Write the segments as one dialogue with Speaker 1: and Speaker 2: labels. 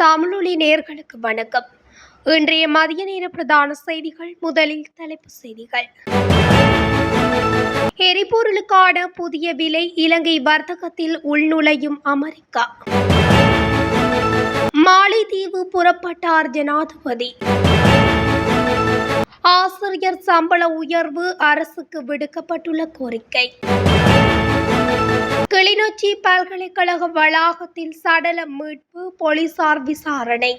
Speaker 1: தமிழொலி நேர்களுக்கு வணக்கம். இன்றைய மதிய நேர பிரதான செய்திகள் முதலில் தலைப்புச் செய்திகள். எரிபொருளுக்கான புதிய விலை இலங்கை வர்த்தகத்தில் உள்நுழையும் அமெரிக்கா. மாலைதீவு புறப்பட்டார் ஜனாதிபதி. ஆசிரியர் சம்பள உயர்வு அரசுக்கு விடுக்கப்பட்டுள்ள கோரிக்கை. கிளிநொச்சி பல்கலைக்கழக வளாகத்தில் சடல மீட்பு போலீசார் விசாரணை.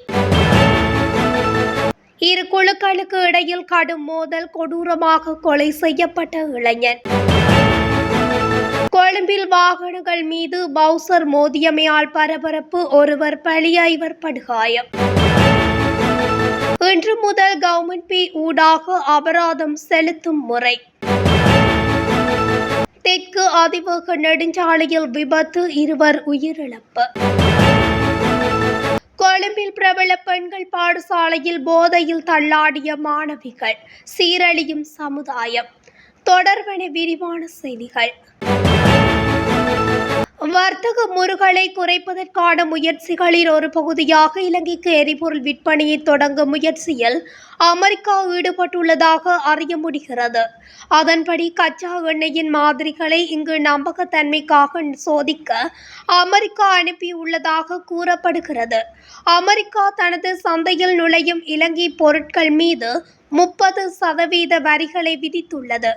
Speaker 1: இரு குழுக்களுக்கு இடையில் கடும் மோதல் கொடூரமாக கொலை செய்யப்பட்ட இளைஞன். கொழும்பில் வாகனங்கள் மீது பவுசர் மோதியமையால் பரபரப்பு ஒருவர் பலி ஐவர் படுகாயம். இன்று முதல் கவர்மெண்ட் பி ஊடாக அபராதம் செலுத்தும் முறை. தெற்கு அதிவேக நெடுஞ்சாலையில் விபத்து இருவர் உயிரிழப்பு. கொழும்பில் பிரபல பெண்கள் பாடசாலையில் போதையில் தள்ளாடிய மாணவிகள் சீரழியும் சமுதாயம். தொடர்பென விரிவான செய்திகள். வர்த்தக முறுகளை குறைப்பதற்கான முயற்சிகளின் ஒரு பகுதியாக இலங்கைக்கு எரிபொருள் விற்பனையை தொடங்கும் முயற்சியில் அமெரிக்கா ஈடுபட்டுள்ளதாக அறிய முடிகிறது. அதன்படி கச்சா எண்ணெயின் மாதிரிகளை இங்கு நம்பகத்தன்மைக்காக சோதிக்க அமெரிக்கா அனுப்பியுள்ளதாக கூறப்படுகிறது. அமெரிக்கா தனது சந்தையில் நுழையும் இலங்கை பொருட்கள் மீது முப்பது சதவீத வரிகளை விதித்துள்ளது.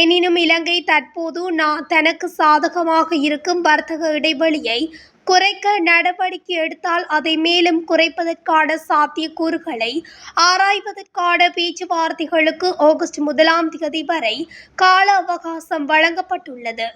Speaker 1: எனினும் இலங்கை தற்போது நான் தனக்கு சாதகமாக இருக்கும் வர்த்தக இடைவெளியை குறைக்க நடவடிக்கை எடுத்தால் அதை மேலும் குறைப்பதற்கான சாத்தியக்கூறுகளை ஆராய்வதற்கான பேச்சுவார்த்தைகளுக்கு ஆகஸ்ட் முதலாம் தேதி வரை கால அவகாசம் வழங்கப்பட்டுள்ளது.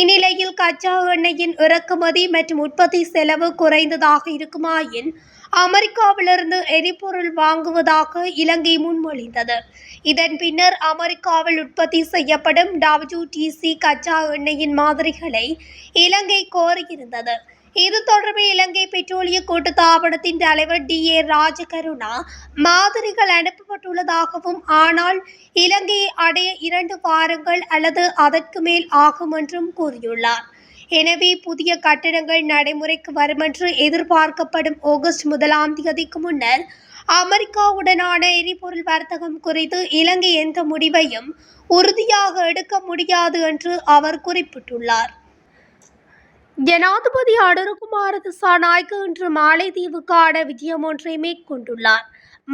Speaker 1: இந்நிலையில் கச்சா எண்ணெயின் இறக்குமதி மற்றும் உற்பத்தி செலவு குறைந்ததாக இருக்குமாயின் அமெரிக்காவிலிருந்து எரிபொருள் வாங்குவதாக இலங்கை முன்மொழிந்தது. இதன் பின்னர் அமெரிக்காவில் உற்பத்தி செய்யப்படும் டபிள்யூடிசி கச்சா எண்ணெயின் மாதிரிகளை இலங்கை கோரியிருந்தது. இது தொடர்பில் இலங்கை பெட்ரோலிய கூட்டுத்தாபனத்தின் தலைவர் டி. ஏ. ராஜகருணா மாதிரிகள் அனுப்பப்பட்டுள்ளதாகவும் ஆனால் இலங்கையை அடைய இரண்டு வாரங்கள் அல்லது அதற்கு மேல் ஆகும் என்றும் கூறியுள்ளார். எனவே புதிய கட்டடங்கள் நடைமுறைக்கு வரும் என்று எதிர்பார்க்கப்படும் ஆகஸ்ட் முதலாம் தேதிக்கு முன்னர் அமெரிக்காவுடனான எரிபொருள் வர்த்தகம் குறித்து இலங்கை எந்த முடிவையும் உறுதியாக எடுக்க முடியாது என்று அவர் குறிப்பிட்டுள்ளார். ஜனாதிபதி அனுருகுமார திசாநாயக்கு இன்று மாலைதீவுக்கான விஜயம் ஒன்றை மேற்கொண்டுள்ளார்.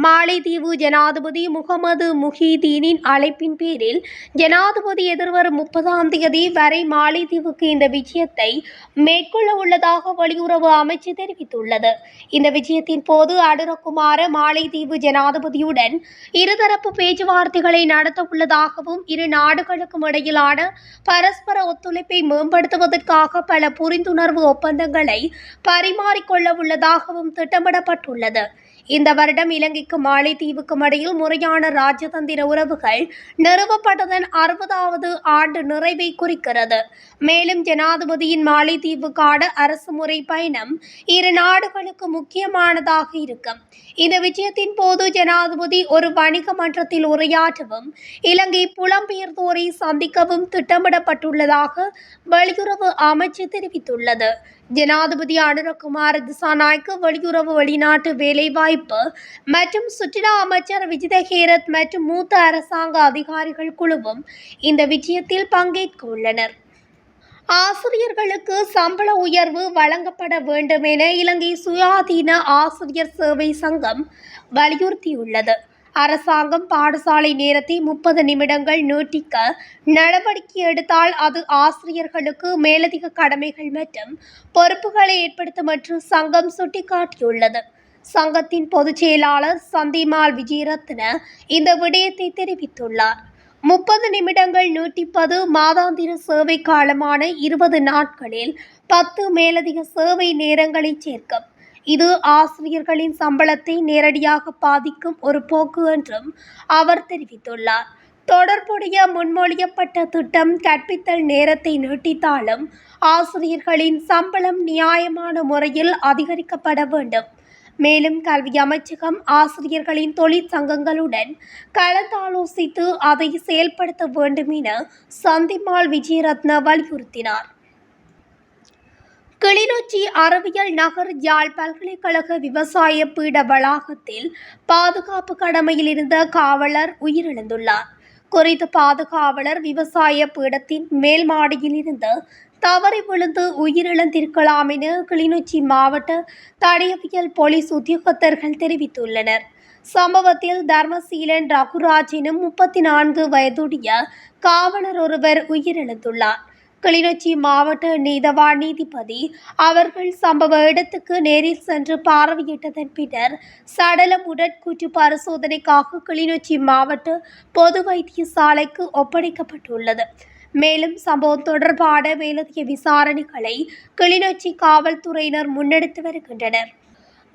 Speaker 1: மாலைதீவு ஜனாதிபதி முகமது முஹிதீனின் அழைப்பின் பேரில் ஜனாதிபதி எதிர்வரும் முப்பதாம் தேதி வரை மாலைதீவுக்கு இந்த விஜயத்தை மேற்கொள்ள உள்ளதாக வெளியுறவு அமைச்சு தெரிவித்துள்ளது. இந்த விஜயத்தின் போது அனுரகுமார மாலைதீவு ஜனாதிபதியுடன் இருதரப்பு பேச்சுவார்த்தைகளை நடத்த உள்ளதாகவும் இரு நாடுகளுக்கும் இடையிலான பரஸ்பர ஒத்துழைப்பை மேம்படுத்துவதற்காக பல புரிந்துணர்வு ஒப்பந்தங்களை பரிமாறிக்கொள்ள உள்ளதாகவும் திட்டமிடப்பட்டுள்ளது. இந்த வருடம் இலங்கை இலங்கைக்கும் மாலைத்தீவுக்கும் இடையில் முறையான ராஜதந்திர உறவுகள் நிறுவப்பட்டதன் அறுபதாவது ஆண்டு நிறைவை குறிக்கிறது. மேலும் ஜனாதிபதியின் மாலைத்தீவுக்கான அரசு முறை பயணம் இரு நாடுகளுக்கு முக்கியமானதாக இருக்கும். இந்த விஜயத்தின் போது ஜனாதிபதி ஒரு வணிக மன்றத்தில் உரையாற்றவும் இலங்கை புலம்பெயர்ந்தோரை சந்திக்கவும் திட்டமிடப்பட்டுள்ளதாக வெளியுறவு அமைச்சு தெரிவித்துள்ளது. ஜனாதிபதி அனுரகுமார் திசாநாயக்கு வெளியுறவு வெளிநாட்டு வேலைவாய்ப்பு மற்றும் சுற்றுலா அமைச்சர் விஜித ஹேரத் மற்றும் மூத்த அரசாங்க அதிகாரிகள் குழுவும் இந்த விஜயத்தில் பங்கேற்க உள்ளனர் ஆசிரியர்களுக்கு சம்பள உயர்வு வழங்கப்பட வேண்டும் என இலங்கை சுயாதீன ஆசிரியர் சேவை சங்கம் வலியுறுத்தியுள்ளது. அரசாங்கம் பாடசாலை நேரத்தை முப்பது நிமிடங்கள் நீட்டிக்க நடவடிக்கை எடுத்தால் அது ஆசிரியர்களுக்கு மேலதிக கடமைகள் மற்றும் பொறுப்புகளை ஏற்படுத்தும் என்று சங்கம் சுட்டிக்காட்டியுள்ளது. சங்கத்தின் பொதுச் செயலாளர் சந்திமால் விஜயரத்ன இந்த விடயத்தை தெரிவித்துள்ளார். முப்பது நிமிடங்கள் நீட்டிப்பது மாதாந்திர சேவை காலமான இருபது நாட்களில் பத்து மேலதிக சேவை நேரங்களை சேர்க்கும். இது ஆசிரியர்களின் சம்பளத்தை நேரடியாக பாதிக்கும் ஒரு போக்கு என்றும் அவர் தெரிவித்துள்ளார். தொடர்புடைய முன்மொழியப்பட்ட திட்டம் கற்பித்தல் நேரத்தை நீட்டித்தாலும் ஆசிரியர்களின் சம்பளம் நியாயமான முறையில் அதிகரிக்கப்பட வேண்டும். மேலும் கல்வி அமைச்சகம் ஆசிரியர்களின் தொழிற்சங்கங்களுடன் கலந்தாலோசித்து அதை செயல்படுத்த வேண்டும் என சந்திமால் விஜயரத்ன வலியுறுத்தினார். கிளிநொச்சி அறிவியல் நகர் யாழ் பல்கலைக்கழக விவசாய பீட வளாகத்தில் பாதுகாப்பு கடமையில் இருந்த காவலர் உயிரிழந்துள்ளார். குறித்த பாதுகாவலர் விவசாய பீடத்தின் மேல் மாடியில் இருந்து தவறி விழுந்து உயிரிழந்திருக்கலாம் என கிளிநொச்சி மாவட்ட தடயவியல் போலீஸ் உத்தியோகத்தர்கள் தெரிவித்துள்ளனர். சம்பவத்தில் தர்மசீலன் ரகுராஜ் எனும் முப்பத்தி நான்கு வயதுடைய காவலர் ஒருவர் உயிரிழந்துள்ளார். கிளிநொச்சி மாவட்ட நீதவான் நீதிபதி அவர்கள் சம்பவ இடத்துக்கு நேரில் சென்று பார்வையிட்டதன் பின்னர் சடலம் உடற்கூற்று பரிசோதனைக்காக கிளிநொச்சி மாவட்ட பொது வைத்தியசாலைக்கு ஒப்படைக்கப்பட்டுள்ளது. மேலும் சம்பவம் தொடர்பான மேலதிக விசாரணைகளை கிளிநொச்சி காவல்துறையினர் முன்னெடுத்து வருகின்றனர்.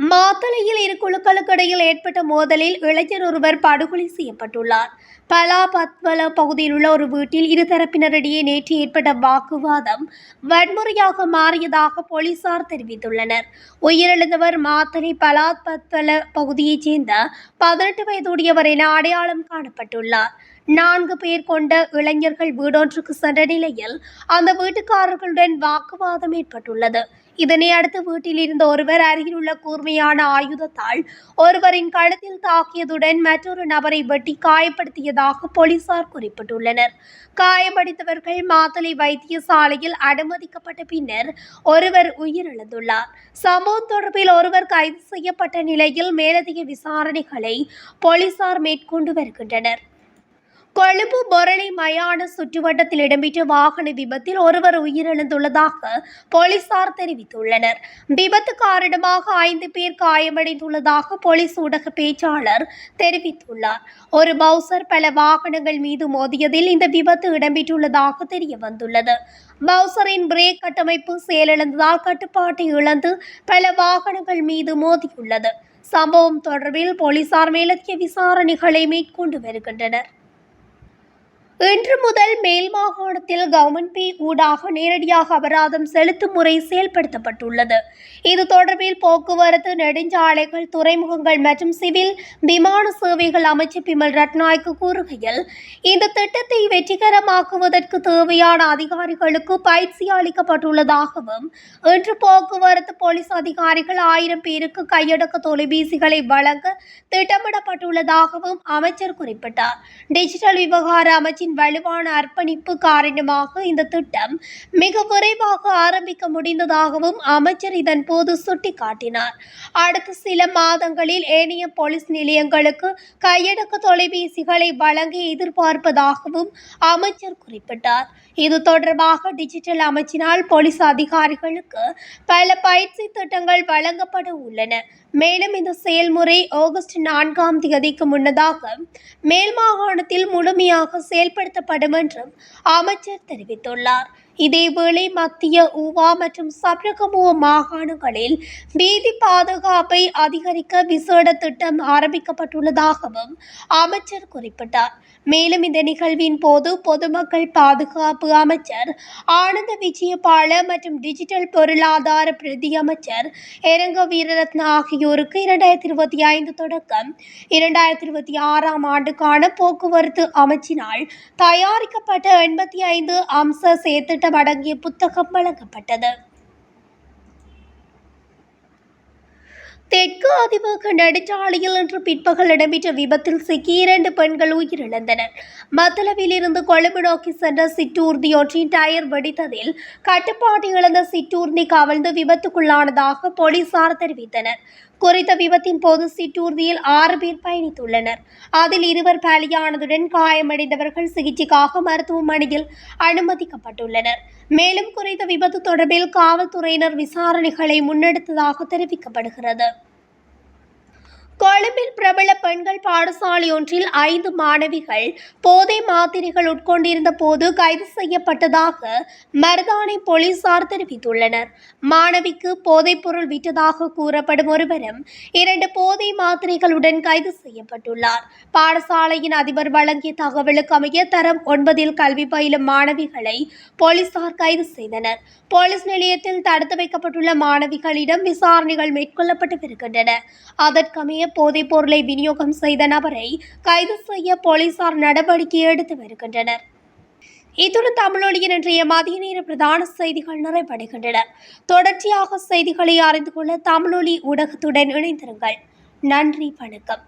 Speaker 1: மாத்தளையில் இரு குழுக்களுக்கு இடையில் ஏற்பட்ட மோதலில் இளைஞர் ஒருவர் படுகொலை செய்யப்பட்டுள்ளார். பலாபத்வல பகுதியில் உள்ள ஒரு வீட்டில் இருதரப்பினரிடையே நேற்று ஏற்பட்ட வாக்குவாதம் வன்முறையாக மாறியதாக போலீசார் தெரிவித்துள்ளனர். உயிரிழந்தவர் மாத்தளை பலாபத்வல பகுதியைச் சேர்ந்த பதினெட்டு வயதுடையவர் என அடையாளம் காணப்பட்டுள்ளார். நான்கு பேர் கொண்ட இளைஞர்கள் வீடொன்றுக்கு சென்ற நிலையில் அந்த வீட்டுக்காரர்களுடன் வாக்குவாதம் ஏற்பட்டுள்ளது. இதனை அடுத்து வீட்டில் இருந்த ஒருவர் அருகில் உள்ள கூர்மையான ஆயுதத்தால் ஒருவரின் கழுத்தில் தாக்கியதுடன் மற்றொரு நபரை வெட்டி காயப்படுத்தியதாக போலீசார் குறிப்பிட்டுள்ளனர். காயமடைந்தவர்கள் மாத்தலை வைத்தியசாலையில் அனுமதிக்கப்பட்ட பின்னர் ஒருவர் உயிரிழந்துள்ளார். சம்பவம் தொடர்பில் ஒருவர் கைது செய்யப்பட்ட நிலையில் மேலதிக விசாரணைகளை போலீசார் மேற்கொண்டு வருகின்றனர். கொழும்பு பொரளி மயான சுற்றுவட்டத்தில் இடம்பெற்ற வாகன விபத்தில் ஒருவர் உயிரிழந்துள்ளதாக போலீசார் தெரிவித்துள்ளனர். விபத்து காரணமாக ஐந்து பேர் காயமடைந்துள்ளதாக போலீஸ் ஊடக பேச்சாளர் தெரிவித்துள்ளார். ஒரு பவுசர் பல வாகனங்கள் மீது மோதியதில் இந்த விபத்து இடம்பெற்றுள்ளதாக தெரிய வந்துள்ளது பவுசரின் பிரேக் கட்டமைப்பு செயலிழந்ததால் கட்டுப்பாட்டை இழந்து பல வாகனங்கள் மீது மோதியுள்ளது. சம்பவம் தொடர்பில் போலீசார் மேலதிக விசாரணைகளை மேற்கொண்டு வருகின்றனர். இன்று முதல் மேல் மாகாணத்தில் கவர்மெண்ட் பே ஊடாக நேரடியாக அபராதம் செலுத்தும் முறை செயல்படுத்தப்பட்டுள்ளது. இது தொடர்பில் போக்குவரத்து நெடுஞ்சாலைகள் துறைமுகங்கள் மற்றும் சிவில் விமான சேவைகள் அமைச்சர் பிமல் ரட்நாய்க்கு கூறுகையில் இந்த திட்டத்தை வெற்றிகரமாக்குவதற்கு தேவையான அதிகாரிகளுக்கு பயிற்சி அளிக்கப்பட்டுள்ளதாகவும் இன்று போக்குவரத்து போலீஸ் அதிகாரிகள் ஆயிரம் பேருக்கு கையடக்க தொலைபேசிகளை வழங்க திட்டமிடப்பட்டுள்ளதாகவும் அமைச்சர் குறிப்பிட்டார். டிஜிட்டல் விவகார அமைச்சின் வலுவான அர்ப்பணிப்பு காரணமாக இந்த திட்டம் மிக விரைவாக ஆரம்பிக்க முடிந்ததாகவும் அமைச்சர் இதன் போது சுட்டிக்காட்டினார். அடுத்த சில மாதங்களில் ஏனைய போலீஸ் நிலையங்களுக்கு கையடக்க தொலைபேசிகளை வழங்கி எதிர்பார்ப்பதாகவும் அமைச்சர் குறிப்பிட்டார். இது தொடர்பாக டிஜிட்டல் அமைச்சினால் போலீஸ் அதிகாரிகளுக்கு பல பயிற்சி திட்டங்கள் வழங்கப்பட உள்ளன. மேலும் இந்த செயல்முறை ஆகஸ்ட் நான்காம் தேதிக்கு முன்னதாக மேல் மாகாணத்தில் முழுமையாக செயல்படுத்தப்படும் என்றும் அமைச்சர் தெரிவித்துள்ளார். இதேவேளை மத்திய ஊவா மற்றும் சப்ரகமுவ மாகாணங்களில் வீதி பாதுகாப்பை அதிகரிக்க விசேட திட்டம் ஆரம்பிக்கப்பட்டுள்ளதாகவும் அமைச்சர் குறிப்பிட்டார். மேலும் இந்த நிகழ்வின் போது பொதுமக்கள் பாதுகாப்பு அமைச்சர் ஆனந்த விஜயபால மற்றும் டிஜிட்டல் பொருளாதார பிரதி அமைச்சர் எரங்க வீரரத்ன ஆகியோருக்கு இரண்டாயிரத்தி இருபத்தி ஐந்து தொடக்கம் இரண்டாயிரத்தி இருபத்தி ஆறாம் ஆண்டுக்கான போக்குவரத்து அமைச்சினால் தயாரிக்கப்பட்ட எண்பத்தி ஐந்து அம்ச செயற்திட்டம் அடங்கிய புத்தகம் வழங்கப்பட்டது. தெற்கு அதிமுக நெடுஞ்சாலையில் இன்று பிற்பகல் இடம்பெற்ற விபத்தில் சிக்கி இரண்டு பெண்கள் உயிரிழந்தனர். மத்தளவில் இருந்து கொழும்பு நோக்கி சென்ற சிற்றூர்தி ஒன்றின் டயர் வெடித்ததில் கட்டுப்பாடு இழந்த சிற்றூர்தி கவிழ்ந்து விபத்துக்குள்ளானதாக போலீசார் தெரிவித்தனர். குறித்த விபத்தின் போது சிற்றூர்தியில் ஆறு பேர் பயணித்துள்ளனர். அதில் இருவர் பலியானதுடன் காயமடைந்தவர்கள் சிகிச்சைக்காக மருத்துவமனையில் அனுமதிக்கப்பட்டுள்ளனர். மேலும் குறித்த விபத்து தொடர்பில் காவல்துறையினர் விசாரணைகளை முன்னெடுத்ததாக தெரிவிக்கப்படுகிறது. கொழும்பில் பிரபல பெண்கள் பாடசாலை ஒன்றில் ஐந்து மாணவிகள் போதை மாத்திரைகள் உட்கொண்டிருந்த போது கைது செய்யப்பட்டதாக மருதானை போலீசார் தெரிவித்துள்ளனர். மாணவிக்கு போதைப்பொருள் விற்றதாக கூறப்படும் ஒருவரும் இரண்டு போதை மாத்திரைகளுடன் கைது செய்யப்பட்டுள்ளார். பாடசாலையின் அதிபர் வழங்கிய தகவலுக்கு அமைய தரம் ஒன்பதில் கல்வி பயிலும் மாணவிகளை போலீசார் கைது செய்தனர். போலீஸ் நிலையத்தில் தடுத்து வைக்கப்பட்டுள்ள மாணவிகளிடம் விசாரணைகள் மேற்கொள்ளப்பட்டு வருகின்றன. அதற்கமைய போதைப் பொருளை விநியோகம் செய்த நபரை கைது செய்ய போலீசார் நடவடிக்கை எடுத்து வருகின்றனர். இத்துடன் தமிழொலியின் இன்றைய மதிய நேர பிரதான செய்திகள் நிறைவடைகின்றன. தொடர்ச்சியாக செய்திகளை அறிந்து கொள்ள தமிழொலி ஊடகத்துடன் இணைந்திருங்கள். நன்றி வணக்கம்.